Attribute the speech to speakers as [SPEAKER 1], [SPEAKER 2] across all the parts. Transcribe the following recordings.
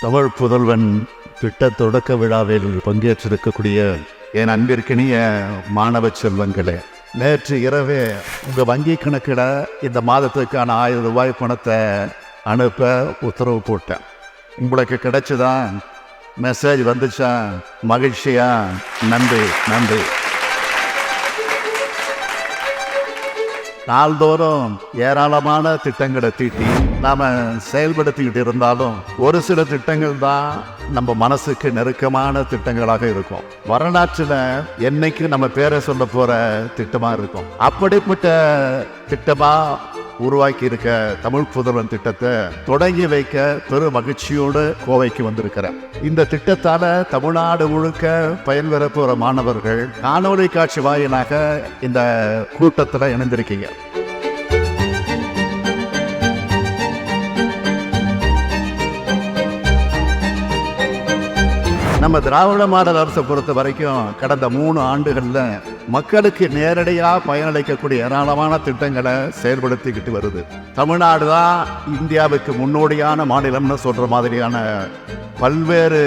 [SPEAKER 1] தமிழ் புதல்வன் திட்ட தொடக்க விழாவில் பங்கேற்றிருக்கக்கூடிய என் அன்பிற்கினிய மாணவ செல்வங்களே நேற்று இரவே உங்கள் வங்கி கணக்கில் இந்த மாதத்துக்கான ஆயிரம் ரூபாய் பணத்தை அனுப்ப உத்தரவு போட்டேன். உங்களுக்கு கிடைச்சதா மெசேஜ் வந்துச்சா? மகிழ்ச்சியா? நன்றி நன்றி. நாள்தோறும் ஏராளமான திட்டங்களை தீட்டி நாம் செயல்படுத்திக்கிட்டு இருந்தாலும் ஒரு சில திட்டங்கள் தான் நம்ம மனசுக்கு நெருக்கமான திட்டங்களாக இருக்கும். வரலாற்றில் என்னைக்கு நம்ம பேரை சொல்ல போகிற திட்டமாக இருக்கும். அப்படிப்பட்ட திட்டமாக உருவாக்கி இருக்க தமிழ் புதல்வன் திட்டத்தை தொடங்கி வைக்க பெரும் மகிழ்ச்சியோடு கோவைக்கு வந்திருக்கிறேன் இந்த திட்டத்தால தமிழ்நாடு முழுக்க பயன்பெற போற மாணவர்கள் காணொலி காட்சி வாயிலாக இந்த கூட்டத்தில் இணைந்திருக்கீங்க. நம்ம திராவிட மாடல் அரசை பொறுத்த வரைக்கும் கடந்த மூணு ஆண்டுகளில் மக்களுக்கு நேரடியாக பயனளிக்கக்கூடிய ஏராளமான திட்டங்களை செயல்படுத்திக்கிட்டு வருது. தமிழ்நாடு தான் இந்தியாவுக்கு முன்னோடியான மாநிலம்னு சொல்கிற மாதிரியான பல்வேறு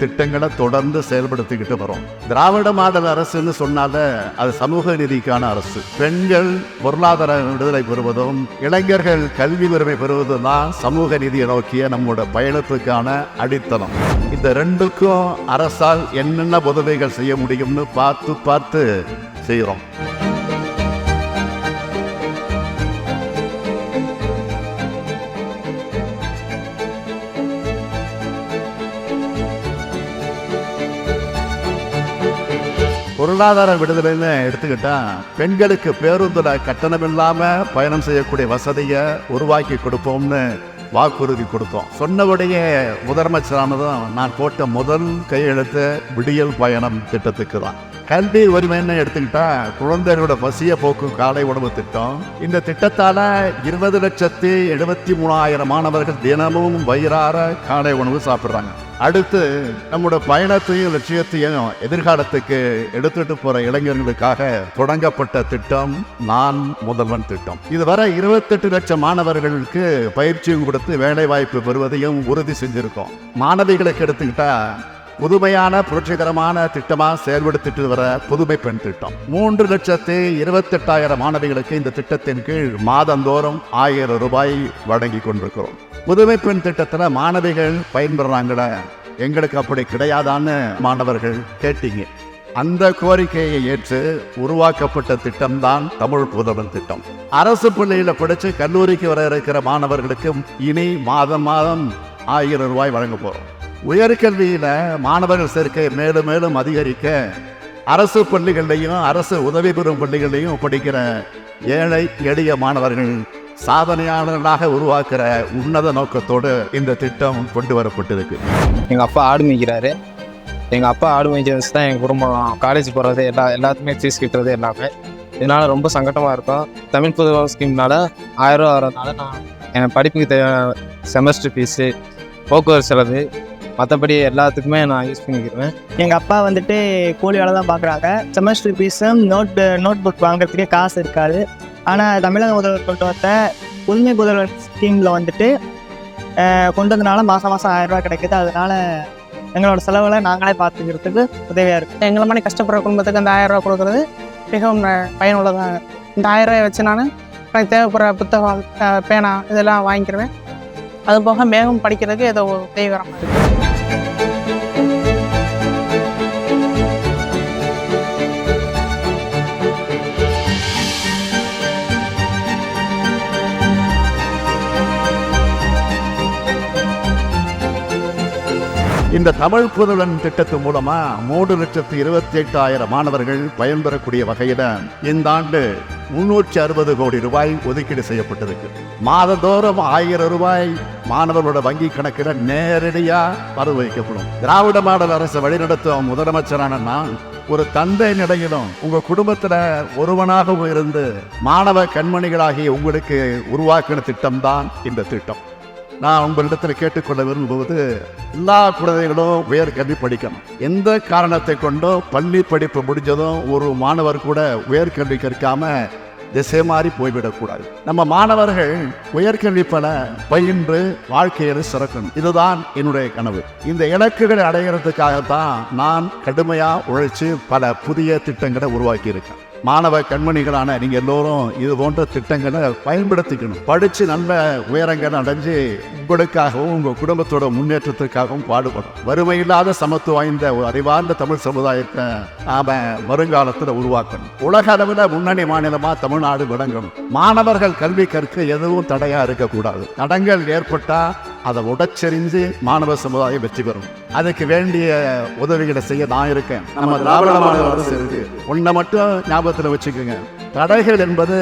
[SPEAKER 1] திட்டங்களை தொடர்ந்து செயல்படுத்திக்கிட்டு வரோம். திராவிட மாடல் அரசுன்னு சொன்னால அது சமூக நீதிக்கான அரசு. பெண்கள் பொருளாதார விடுதலை பெறுவதும் இளைஞர்கள் கல்வி உரிமை பெறுவதும் தான் சமூக நீதியை நோக்கிய நம்மளோட பயணத்துக்கான அடித்தளம். இந்த ரெண்டுக்கும் அரசால் என்னென்ன உதவிகள் செய்ய முடியும்னு பார்த்து பார்த்து செய்கிறோம். பொருளாதார விடுதலைன்னு எடுத்துக்கிட்டா பெண்களுக்கு பேருந்துல கட்டணம் இல்லாமல் பயணம் செய்யக்கூடிய வசதியை உருவாக்கி கொடுப்போம்னு வாக்குறுதி கொடுத்தோம். சொன்னபடியே முதலமைச்சரானதும் நான் போட்ட முதல் கையெழுத்து விடியல் பயணம் திட்டத்துக்கு தான். கல்வி உரிமைன்னு எடுத்துக்கிட்டா குழந்தைகளோட பசிய போக்கும் காலை உணவு திட்டம். இந்த திட்டத்தால இருபது லட்சத்தி எழுபத்தி மூணாயிரம் மாணவர்கள் தினமும் வயிறார காலை உணவு சாப்பிட்றாங்க. அடுத்து நம்மளோட பயணத்தையும் லட்சியத்தையும் எதிர்காலத்துக்கு எடுத்துட்டு போற இளைஞர்களுக்காக தொடங்கப்பட்ட திட்டம் நான் முதல்வன் திட்டம். இதுவரை இருபத்தெட்டு லட்சம் மாணவர்களுக்கு பயிற்சியும் கொடுத்து வேலை வாய்ப்பு பெறுவதையும் உறுதி செஞ்சிருக்கோம். மாணவிகளுக்கு எடுத்துக்கிட்டா புதுமையான புரட்சிகரமான திட்டமாக செயல்படுத்திட்டு வர புதுமை பெண் திட்டம். மூன்று லட்சத்தி இருபத்தெட்டாயிரம் மாணவிகளுக்கு இந்த திட்டத்தின் கீழ் மாதந்தோறும் ஆயிரம் ரூபாய் வழங்கி கொண்டிருக்கிறோம். புதுமை பெண் திட்டத்துல மாணவிகள் பயன்பெறாங்கட எங்களுக்கு அப்படி கிடையாதான்னு மாணவர்கள் கேட்டீங்க. அந்த கோரிக்கையை ஏற்று உருவாக்கப்பட்ட திட்டம் தான் தமிழ் புதவன் திட்டம். அரசு பள்ளியில் படிச்சு கல்லூரிக்கு வர இருக்கிற மாணவர்களுக்கு இனி மாதம் மாதம் ஆயிரம் ரூபாய் வழங்க போறோம். உயர்கல்வியில் மாணவர்கள் சேர்க்கை மேலும் மேலும் அதிகரிக்க அரசு பள்ளிகள்லையும் அரசு உதவி பெறும் பள்ளிகள்லையும் படிக்கிற ஏழை எளிய மாணவர்கள் சாதனையாளர்களாக உருவாக்குற உன்னத நோக்கத்தோடு இந்த திட்டம் கொண்டு வரப்பட்டிருக்கு.
[SPEAKER 2] எங்கள் அப்பா ஆடு மேய்க்கிறாரு. எங்கள் அப்பா ஆடு மேய்ச்சது தான் எங்கள் குடும்பம் காலேஜ் போகிறது எல்லா எல்லாத்துக்குமே ஃபீஸ் கட்டுறது எல்லாமே. இதனால் ரொம்ப சங்கடமாக இருக்கும். தமிழ் புதுவம் ஸ்கீம்னால ஆயிரம் ரூபா வரதுனால நான் என் படிப்புக்கு தேவையான செமஸ்டர் ஃபீஸு போக்குவரத்து செலவு மற்றபடி எல்லாத்துக்குமே நான் யூஸ் பண்ணிக்கிறேன்
[SPEAKER 3] எங்கள் அப்பா வந்துட்டு கூலி வேலை தான் பார்க்குறாங்க செமஸ்டர் ஃபீஸும் நோட்டு நோட் புக் வாங்குறதுக்கே காசு இருக்காது. ஆனால் தமிழக முதல்வர் கொண்டு வந்த புதுமை புதல்வர் ஸ்கீமில் வந்துட்டு கொண்டு வந்தனால மாதம் மாதம் ஆயிரம் ரூபாய் கிடைக்குது. அதனால எங்களோட செலவுகளை நாங்களே பார்த்துக்கிறதுக்கு உதவியாக இருக்குது
[SPEAKER 4] எங்களை மாதிரி கஷ்டப்படுற குடும்பத்துக்கு அந்த ஆயிரம் ரூபா கொடுக்குறது மிகவும் பயனுள்ளதாக. இந்த ஆயிரம் ரூபாய் வச்சு நான் எனக்கு தேவைப்படுற புத்தகம் பேனா இதெல்லாம் வாங்கிக்கிருவேன். அது போக மேகம் படிக்கிறதுக்கு ஏதோ உதவிகரமாக இருக்குது
[SPEAKER 1] இந்த தமிழ் புதல்வன் திட்டத்து மூலமா மூன்று லட்சத்து இருபத்தி எட்டாயிரம் மாணவர்கள் பயன்பெறக்கூடிய வகையில இந்த ஆண்டு முன்னூற்றி அறுபது கோடி ரூபாய் ஒதுக்கீடு செய்யப்பட்டிருக்கு. மாதந்தோறும் ஆயிரம் ரூபாய் மாணவர்களோட வங்கி கணக்கில் நேரடியா வரவு வைக்கப்படும் திராவிட மாடல் அரசு வழிநடத்தும் முதலமைச்சரான நான் ஒரு தந்தை நிலையிலும் உங்க குடும்பத்துல ஒருவனாகவும் இருந்து மாணவ கண்மணிகளாகிய உங்களுக்கு உருவாக்கின திட்டம்தான் இந்த திட்டம். நான் உங்களிடத்தில் கேட்டுக்கொள்ள விரும்புவது எல்லா குழந்தைகளும் உயர்கல்வி படிக்கணும். எந்த காரணத்தை கொண்டோ பள்ளி படிப்பு முடிஞ்சதும் ஒரு மாணவர் கூட உயர்கல்வி கற்காம திசை மாறி போய்விடக்கூடாது. நம்ம மாணவர்கள் உயர்கல்வி பல பயின்று வாழ்க்கையில சிறக்கணும். இதுதான் என்னுடைய கனவு. இந்த இலக்குகளை அடைகிறதுக்காகத்தான் நான் கடுமையா உழைச்சு பல புதிய திட்டங்களை உருவாக்கி இருக்கேன் மாணவ கண்மணிகளான நீங்க எல்லோரும் இது போன்ற திட்டங்களை பயன்படுத்திக்கணும். படிச்சு நல்ல உயரங்கள் அடைஞ்சு உங்களுக்காகவும் உங்க குடும்பத்தோட முன்னேற்றத்துக்காகவும் பாடுபடும் வறுமை இல்லாத சமத்துவம் வாய்ந்த ஒரு அறிவார்ந்த தமிழ் சமுதாயத்தை நாம வருங்காலத்தில் உருவாக்கணும். உலக அளவில் முன்னணி மாநிலமா தமிழ்நாடு விளங்கணும். மாணவர்கள் கல்வி கற்க எதுவும் தடையா இருக்கக்கூடாது. தடங்கள் ஏற்பட்டா அதை உடச்செறிஞ்சு மாணவ சமுதாயம் வெற்றி பெறும். அதுக்கு வேண்டிய உதவிகளை செய்ய நான் இருக்கேன். நம்ம திராவிட மாநில அரசு இருக்கு. ஒன்றை மட்டும் ஞாபகத்தில் வச்சுக்கோங்க. தடைகள் என்பது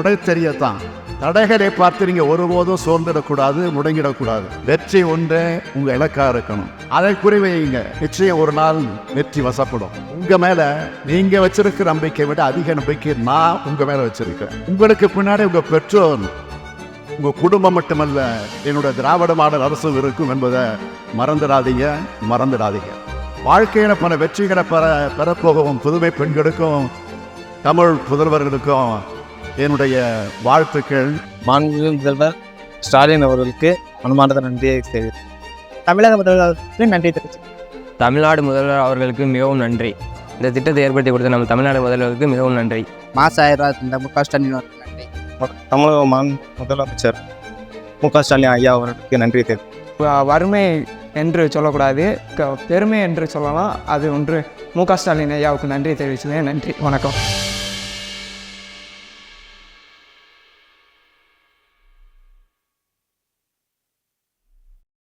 [SPEAKER 1] உடைத்தெறியத்தான் தடைகளை பார்த்து நீங்க ஒருபோதும் சோர்ந்திடக்கூடாது முடங்கிடக்கூடாது. வெற்றி ஒன்றே உங்க இலக்கா இருக்கணும். அதை குறிவையுங்க நிச்சயம் ஒரு நாள் வெற்றி வசப்படும். உங்க மேல நீங்க வச்சிருக்கிற நம்பிக்கை விட அதிக நம்பிக்கை நான் உங்க மேல வச்சிருக்கேன். உங்களுக்கு பின்னாடி உங்க பெற்றோர் உங்க குடும்பம் மட்டுமல்ல என்னோட திராவிட மாடல் அரசு இருக்கும் என்பதை மறந்துடாதீங்க மறந்துடாதீங்க. வாழ்க்கையில பல வெற்றிகளை பெற பெறப்போகவும் புதுமை பெண்களுக்கும் தமிழ் புதல்வர்களுக்கும் என்னுடைய வாழ்த்துக்கள்.
[SPEAKER 2] மாண்புமிகு முதல்வர் ஸ்டாலின் அவர்களுக்கு மனமார்ந்த நன்றியை தெரிவித்துக்
[SPEAKER 3] தமிழக முதல்வருக்கு நன்றி தெரிவிச்சு
[SPEAKER 5] தமிழ்நாடு முதல்வர் அவர்களுக்கு மிகவும் நன்றி. இந்த திட்டத்தை ஏற்படுத்தி கொடுத்த நம்ம தமிழ்நாடு முதல்வருக்கு மிகவும் நன்றி.
[SPEAKER 6] மாதம் ஆயிரம் ரூபா இந்த மு க ஸ்டாலின்
[SPEAKER 2] தமிழக மான் முதலமைச்சர் மு க ஸ்டாலின் ஐயா அவர்களுக்கு நன்றி
[SPEAKER 7] தெரிவி வறுமை என்று சொல்லக்கூடாது. க- பெருமை என்று சொல்லலாம். அது ஒன்று மு க ஸ்டாலின் ஐயாவுக்கு நன்றி தெரிவிச்சுக்கிறேன் நன்றி. வணக்கம்.